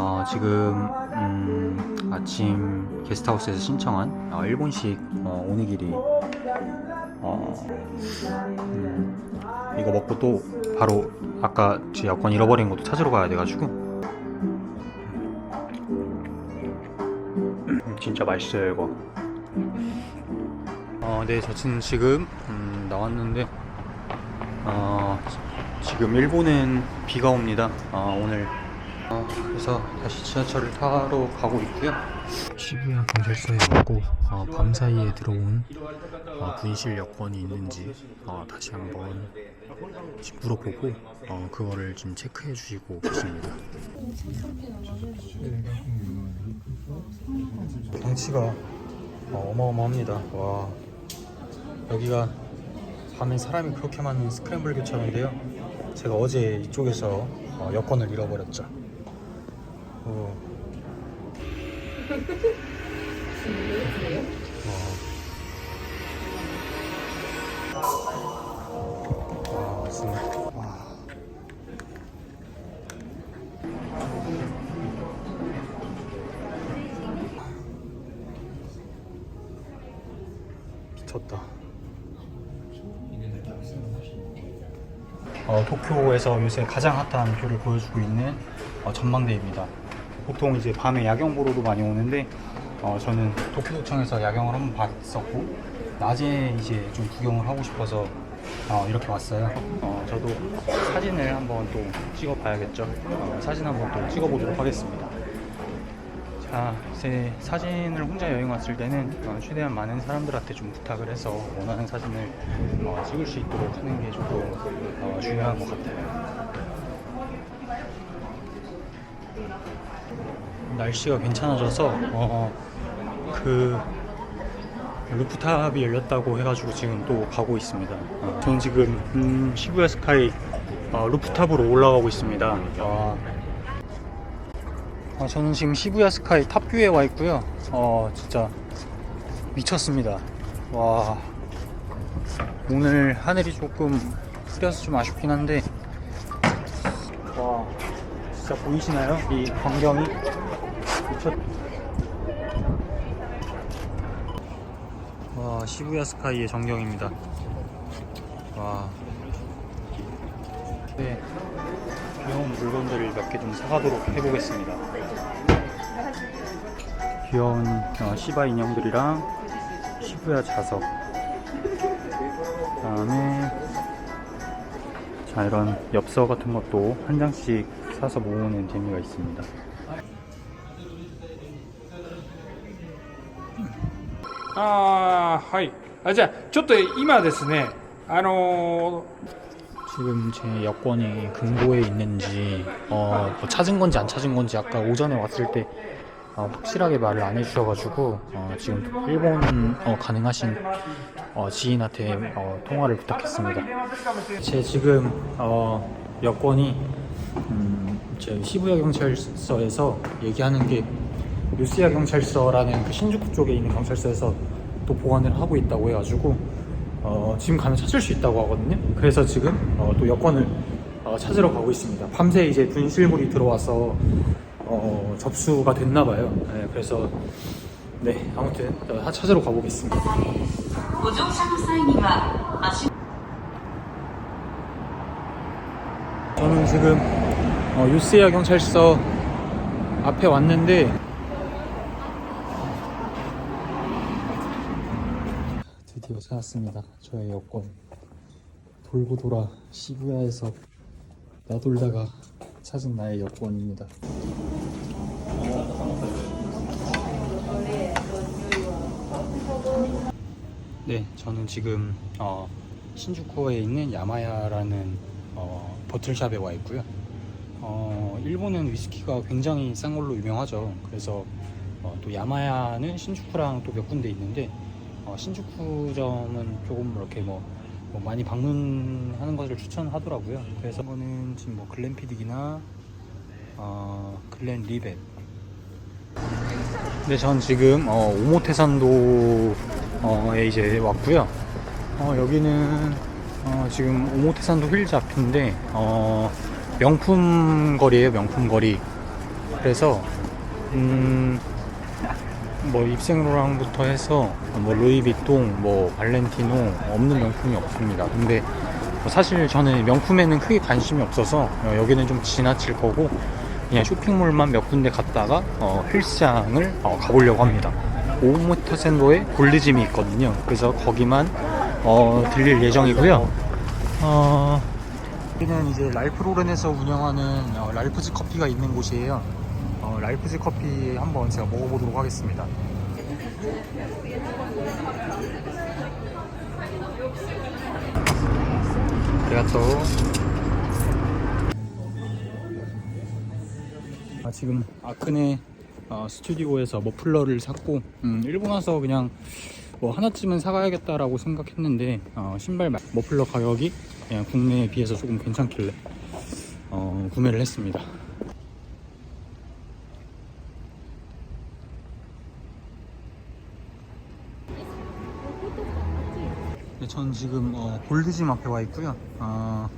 어, 지금 음, 아침 게스트하우스에서 신청한 어, 일본식 어, 오니기리. 어, 음, 이거 먹고 또 바로 아까 제 여권 잃어버린 것도 찾으러 가야 돼가지고. 음, 진짜 맛있어요 이거. 어, 네, 저는 지금 음, 나왔는데 어, 지금 일본은 비가 옵니다. 어, 오늘 어, 그래서 다시 지하철을 타러 가고 있고요. 시부야 경찰서에 왔고 어, 밤 사이에 들어온 어, 분실 여권이 있는지 어, 다시 한번 물어보고 어, 그거를 지금 체크해 주시고 계십니다. 경치가 어, 어마어마합니다. 와 여기가 밤에 사람이 그렇게 많은 스크램블 교차로인데요. 제가 어제 이쪽에서 어, 여권을 잃어버렸죠. 어. 와. 와, 맞습니다. 와. 미쳤다. 어, 도쿄에서 요새 가장 핫한 뷰를 보여주고 있는 어, 전망대입니다. 보통 이제 밤에 야경 보러도 많이 오는데 어, 저는 도쿄도청에서 야경을 한번 봤었고 낮에 이제 좀 구경을 하고 싶어서 어, 이렇게 왔어요. 어, 저도 사진을 한번 또 찍어봐야겠죠. 어, 사진 한번 또 찍어보도록 하겠습니다. 자, 제 사진을 혼자 여행 왔을 때는 어, 최대한 많은 사람들한테 좀 부탁을 해서 원하는 사진을 어, 찍을 수 있도록 하는 게 조금 어, 중요한 것 같아요. 날씨가 괜찮아져서 어, 그 루프탑이 열렸다고 해가지고 지금 또 가고 있습니다. 어, 저는 지금 음, 시부야 스카이 어, 루프탑으로 올라가고 있습니다. 어, 어, 저는 지금 시부야 스카이 탑뷰에 와 있고요. 어, 진짜 미쳤습니다. 와, 오늘 하늘이 조금 흐려서 좀 아쉽긴 한데, 와, 진짜 보이시나요? 이 광경이. 와, 시부야 스카이의 전경입니다. 와. 네. 귀여운 물건들을 몇 개 좀 사가도록 해보겠습니다. 귀여운 어, 시바 인형들이랑 시부야 자석. 그 다음에 자 이런 엽서 같은 것도 한 장씩 사서 모으는 재미가 있습니다. ああはいあじゃあちょっと今ですねあの 지금 제 여권이 금고에 있는지 어, 뭐 찾은 건지 안 찾은 건지 아까 오전에 왔을 때 어, 확실하게 말을 안 해주셔가지고 어, 지금 일본 어, 가능하신 어, 지인한테 어, 통화를 부탁했습니다. 제 지금 어, 여권이 음, 제 시부야 경찰서에서 얘기하는 게 유스야 경찰서라는 그 신주쿠 쪽에 있는 경찰서에서 또 보관을 하고 있다고 해가지고 어, 지금 가면 찾을 수 있다고 하거든요. 그래서 지금 어, 또 여권을 어, 찾으러 가고 있습니다. 밤새 이제 분실물이 들어와서 어, 접수가 됐나 봐요. 네, 그래서 네 아무튼 어, 찾으러 가보겠습니다. 저는 지금 어, 유스야 경찰서 앞에 왔는데 드디어 찾았습니다. 저의 여권. 돌고 돌아 시부야에서 나돌다가 찾은 나의 여권입니다. 네, 저는 지금 어, 신주쿠에 있는 야마야라는 어, 버틀샵에 와 있고요. 어, 어, 일본은 위스키가 굉장히 싼 걸로 유명하죠. 그래서 어, 또 야마야는 신주쿠랑 또 몇 군데 있는데 어, 신주쿠점은 조금 이렇게 뭐, 뭐 많이 방문하는 것을 추천하더라고요. 그래서 이거는 지금 뭐 글렌피딕이나 어, 글렌 리벳. 근데 전 지금 어, 오모테산도에 이제 왔고요. 어, 여기는 어, 지금 오모테산도 휠즈 앞인데 어, 명품 거리예요, 명품 거리. 그래서 음, 뭐 입생로랑부터 해서 뭐 루이비통, 뭐 발렌티노 없는 명품이 없습니다. 근데 뭐 사실 저는 명품에는 크게 관심이 없어서 어, 여기는 좀 지나칠 거고 그냥 쇼핑몰만 몇 군데 갔다가 어, 헬스장을 어, 가보려고 합니다. 오모터센로에 골드짐이 있거든요. 그래서 거기만 어, 들릴 예정이고요. 어, 여기는 이제 랄프 로렌에서 운영하는 어, 랄프즈 커피가 있는 곳이에요. 어, 랄프즈 커피 한번 제가 먹어보도록 하겠습니다. 아리가또. 아, 지금 아크네 어, 스튜디오에서 머플러를 샀고 음, 일본 와서 그냥 뭐 하나쯤은 사가야겠다라고 생각했는데 어, 신발 마- 머플러 가격이 그냥 국내에 비해서 조금 괜찮길래 어, 구매를 했습니다. 전 지금 어, 골드짐 앞에 와 있고요. 어,